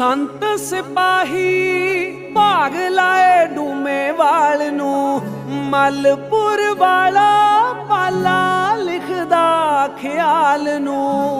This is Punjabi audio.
ਸੰਤ ਸਿਪਾਹੀ ਭਾਗ ਲਾਏ ਡੂਮੇ ਵਾਲ ਨੂੰ। ਮਲਪੁਰ ਵਾਲਾ ਪਾਲਾ ਲਿਖਦਾ ਖਿਆਲ ਨੂੰ।